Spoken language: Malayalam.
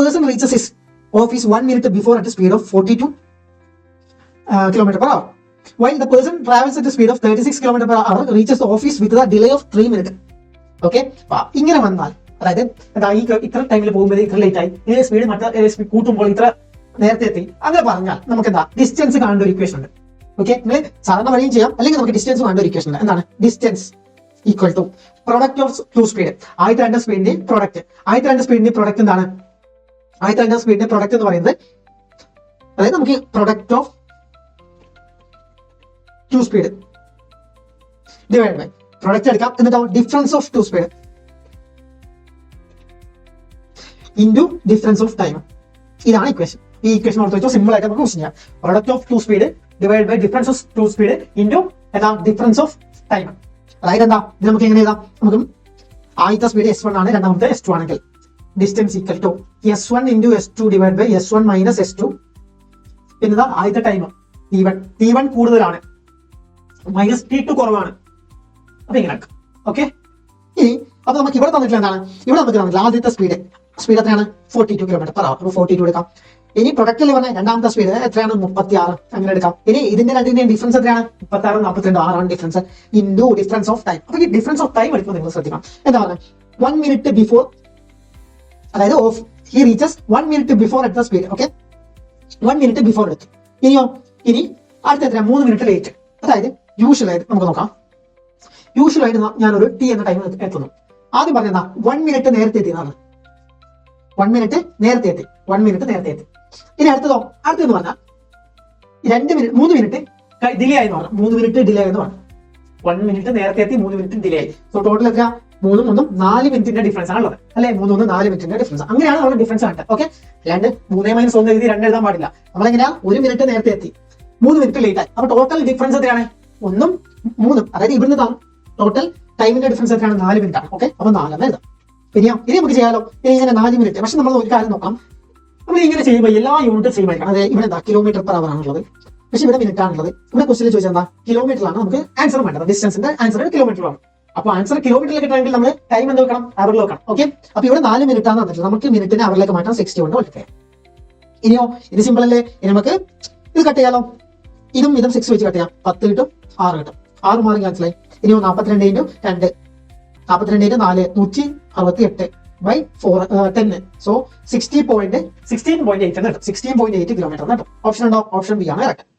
person reaches his office one minute before at a speed of 42 uh, kilometer per hour. While the person travels at a speed of 36 kilometer per hour reaches the office with a delay of 3 minutes. Okay ഇങ്ങനെ വന്നാൽ അതായത് എന്താ ഈ ഇത്ര ടൈമിൽ പോകുമ്പോൾ ഇത്ര ലേറ്റ് ആയി ഈ സ്പീഡ് മറ്റേ സ്പീഡ് കൂട്ടുമ്പോൾ ഇത്ര നേരത്തെ എത്തി. അങ്ങനെ പറഞ്ഞാൽ നമുക്ക് എന്താ? ഡിസ്റ്റൻസ് കാണേണ്ട ഒരു ഇക്വേഷൻ ഉണ്ട്. ഓക്കെ നിങ്ങൾ സാധാരണ വഴിയും ചെയ്യാം അല്ലെങ്കിൽ നമുക്ക് ഡിസ്റ്റൻസ് കാണേണ്ട ഒരു ഇക്വേഷൻ ഉണ്ട്. എന്താണ്? Distance equal to product of two speed ആദ്യത്തെ രണ്ട് സ്പീഡിന്റെ പ്രൊഡക്റ്റ് ആദ്യത്തെ രണ്ട് സ്പീഡിന്റെ പ്രൊഡക്റ്റ് എന്താണ്? ആദ്യത്തെ അഞ്ചാം സ്പീഡിന്റെ പ്രൊഡക്റ്റ് എന്ന് പറയുന്നത് അതായത് നമുക്ക് product of two speed divide by product എടുക്കാം. എന്നിട്ട് difference of two speed into difference of time ഇതാണ് ഇക്വേഷൻ ഈ ഇക്വേഷൻ ഓർത്ത് വെച്ചോ സിമ്പിൾ ആയിട്ട് നമുക്ക് ക്വസ്റ്റ് ചെയ്യാം. Product of two speed divide by difference of two speed into എന്താ? ഡിഫറൻസ് ഓഫ് ടൈം അതായത് എന്താ? നമുക്ക് എങ്ങനെ എഴുതാം? നമുക്ക് ആദ്യത്തെ സ്പീഡ് എസ് വൺ ആണ് രണ്ടാമത്തെ എസ് ടു ആണെങ്കിൽ. Distance equal to S one into S two divide by S one minus S two പിന്നെ ആദ്യത്തെ time T one T one കൂടുതലാണ്. മൈനസ് ടി ടു കുറവാണ്. അപ്പൊ ഇങ്ങനെ ഓക്കെ ഇനി അപ്പൊ നമുക്ക് ഇവിടെ തന്നിട്ടില്ല എന്താണ്? ഇവിടെ നമുക്ക് തന്നിട്ടില്ല ആദ്യത്തെ സ്പീഡ് സ്പീഡ് എത്രയാണ്? Forty two kilometre per hour forty two എടുക്കാം. ഇനി പ്രൊഡക്റ്റിൽ പറഞ്ഞ രണ്ടാമത്തെ സ്പീഡ് എത്രയാണ്? മുപ്പത്തി ആറ് അങ്ങനെ എടുക്കാം. ഇനി ഇതിന്റെ രണ്ടിന്റെയും ഡിഫറൻസ് എത്രയാണ്? മുപ്പത്തി ആറ് നാൽപ്പത്തിരണ്ട് ആറാണ് difference into difference of time അപ്പൊ ഈ ഡിഫറൻസ് ഓഫ് ടൈം എടുക്കുമ്പോൾ നിങ്ങൾ ശ്രദ്ധിക്കണം. എന്താ പറയുക വൺ മിനിറ്റ് ബിഫോർ അതായത് of he reaches one minute before at the speed okay one minute before എത്തും ഇനിയോ ഇനി അടുത്ത എത്ര മൂന്ന് മിനിറ്റ് ലേറ്റ് അതായത് യൂഷ്വൽ ആയിട്ട് നമുക്ക് നോക്കാം. യൂഷ്വൽ ആയിട്ട് ഞാനൊരു ടി എന്ന ടൈം എത്തുന്നു. ആദ്യം പറഞ്ഞതാ വൺ മിനിറ്റ് നേരത്തെ എത്തിയതാണ്. വൺ മിനിറ്റ് നേരത്തെ എത്തി. വൺ മിനിറ്റ് നേരത്തെ എത്തി. ഇനി അടുത്തതോ? അടുത്തെന്ന് പറഞ്ഞാൽ രണ്ട് മിനിറ്റ് മൂന്ന് മിനിറ്റ് ഡിലേ ആയി എന്ന് പറഞ്ഞു. മൂന്ന് മിനിറ്റ് ഡിലേ എന്ന് പറഞ്ഞു. വൺ മിനിറ്റ് നേരത്തെ എത്തി മൂന്ന് മിനിറ്റ് ഡിലേ ആയി. സോ ടോട്ടൽ എത്ര മൂന്നും ഒന്നും നാല് മിനിറ്റിന്റെ ഡിഫറൻസ് ആണ് ഉള്ളത് അല്ലെ? ഒന്നും നാല് മിനിറ്റിന്റെ ഡിഫറൻസ് അങ്ങനെയാണ് നമ്മൾ ഡിഫറൻസ് കണ്ടത് ഓക്കെ രണ്ട് മൂന്നേ മൈനസ് ഒന്ന് എഴുതി രണ്ട് എഴുതാൻ പാടില്ല. നമ്മളെങ്ങനെയാ? ഒരു മിനിറ്റ് നേരത്തെ എത്തി. മൂന്ന് മിനിറ്റ് ലേറ്റ് ആയി. അപ്പൊ ടോട്ടൽ ഡിഫറൻസ് എത്രയാണ്? ഒന്നും മൂന്നും. അതായത് ഇവിടുന്ന് ടോട്ടൽ ടൈമിന്റെ ഡിഫറൻസ് എത്രയാണ്? നാല് മിനിറ്റ് ആണ്. ഓക്കെ അപ്പൊ നാലെന്ന് എഴുതാം. പിന്നെയോ ഇനി നമുക്ക് ചെയ്യാലോ? ഇനി ഇങ്ങനെ നാല് മിനിറ്റ് പക്ഷെ നമ്മൾ ഒരു കാര്യം നോക്കാം നമ്മൾ ഇങ്ങനെ ചെയ്യുമ്പോൾ എല്ലാ യൂണിറ്റ് സെയിം ആയിരിക്കണം. അതായത് ഇവിടെ എന്താ? കിലോമീറ്റർ പെർ അവർ ആണുള്ളത്. പക്ഷെ ഇവിടെ മിനിറ്റ് ആണുള്ളത്. ഇവിടെ ക്വസ്റ്റിൽ ചോദിച്ചാൽ എന്താ? കിലോമീറ്റർ ആണ് നമുക്ക് ആൻസർ വേണ്ടത്. ഡിസ്റ്റൻസിന്റെ ആൻസർ കിലോമീറ്റർ അപ്പൊ ആൻസർ കിലോമീറ്ററിൽ കിട്ടണമെങ്കിൽ നമ്മൾ ടൈം എന്ത് വെക്കണം? അവറിൽ വെക്കണം. ഓക്കെ അപ്പൊ ഇവിടെ നാല് മിനിറ്റ് ആണ് തന്നിട്ട് നമുക്ക് മിനിറ്റിനെ അവറിലേക്ക് മാറ്റാം. സിക്സ്റ്റി കൊണ്ട് കൊടുത്തേ ഇനിയോ? ഇത് സിമ്പിൾ അല്ലേ? ഇനി നമുക്ക് ഇത് കട്ട് ചെയ്യാലോ? ഇതും ഇതും സിക്സ് വെച്ച് കട്ട് ചെയ്യാം. പത്ത് കിട്ടും ആറ് കിട്ടും. ആറ് മാറി ക്യാൻസൽ ആയി. ഇനിയോ നാൽപ്പത്തിരണ്ട് ഇന്റു രണ്ട്. നാൽപ്പത്തിരണ്ട് ഇന്റു നാല് നൂറ്റി അറുപത്തി എട്ട് by four ten so sixty point sixteen point eight എന്ന് കിട്ടും. സിക്സ്റ്റീൻ പോയിന്റ് എയ്റ്റ് കിലോമീറ്റർ എന്ന് കിട്ടും. ഓപ്ഷൻ ഉണ്ടോ? ഓപ്ഷൻ ബി ആണ് കറക്റ്റ്